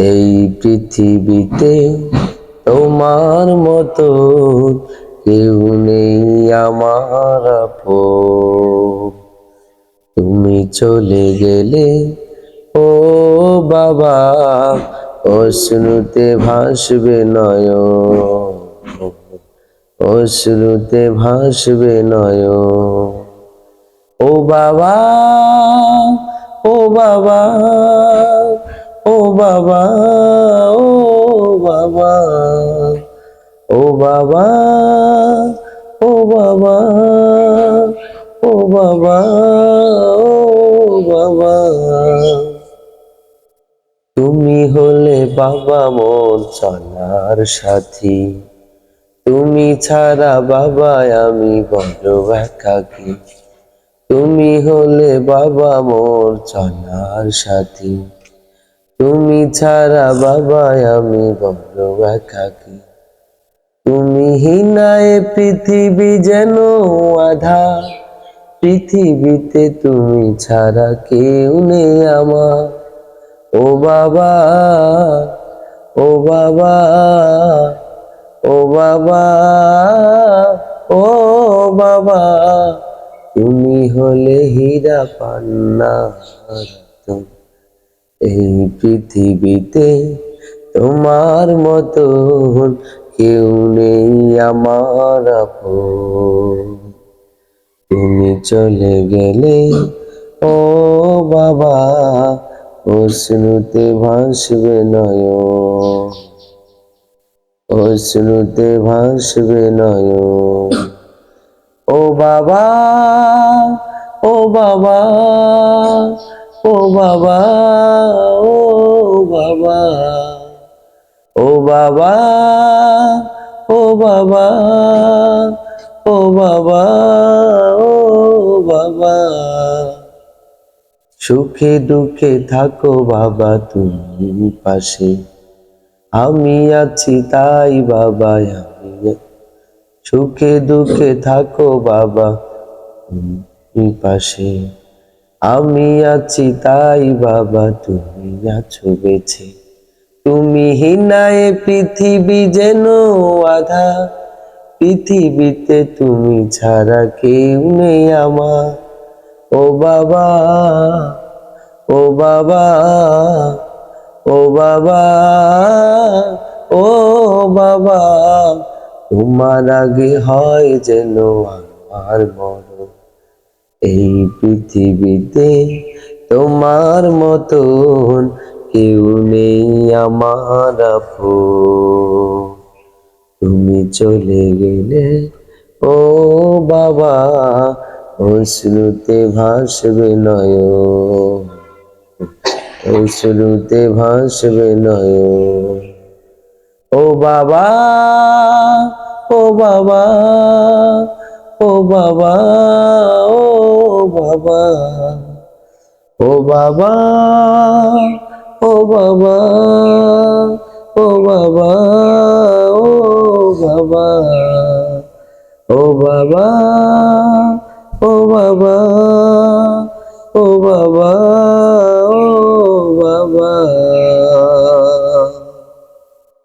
এই পৃথিবীতে তোমার মতো কেউ নেই আমার। তুমি চলে গেলে, ও বাবা, অশ্রুতে ভাসবে নয় অশ্রুতে ভাসবে নয় ও বাবা ও বাবা ও বাবা ও বাবা ও বাবা ও বাবা ও বাবা ও বাবা। তুমি হলে বাবা মোর চলার সাথী। তুমি ছাড়া বাবা আমি বড় একাকী। তুমি হলে বাবা মোর চলার সাথী। তুমি ছাড়া বাবা আমি বড় একাকী তুমি হিনায় পৃথিবী যেন আধা পৃথিবীতে তুমি ছাড়া কেউ নেই আমার। ও বাবা ও বাবা ও বাবা ও বাবা, তুমি হলে হীরা পান্না। এই পৃথিবীতে তোমার মতো কেউ নেই আমার। তুমি চলে গেলে, ও বাবা, অশ্রুতে ভাসবে নয় অশ্রুতে ভাসবে নয় ও বাবা ও বাবা ও বাবা ও বাবা ও বাবা ও বাবা ও বাবা ও বাবা। সুখে দুঃখে থাকো বাবা তুমি পাশে। আমি আছি তাই বাবা, আমি সুখে দুঃখে থাকো বাবা তুমি পাশে। আমি আছি তাই বাবা, তুমি আছো বেছে তুমি হিনায় পৃথিবী যেন আধা। পৃথিবীতে তুমি ছাড়া কেউ নেই আমার। ও বাবা ও বাবা ও বাবা ও বাবা, তোমার আগে হয় যেন আমার মরণ। এই পৃথিবীতে তোমার মতন কেউ নেই আমার। তুমি চলে গেলে, ও বাবা, অশ্রুতে ভাসবে নয় অশ্রুতে ভাসবে নয় ও বাবা ও বাবা ও বাবা ও বাবা ও বাবা ও বাবা ও বাবা ও বাবা ও বাবা ও বাবা ও বাবা ও বাবা।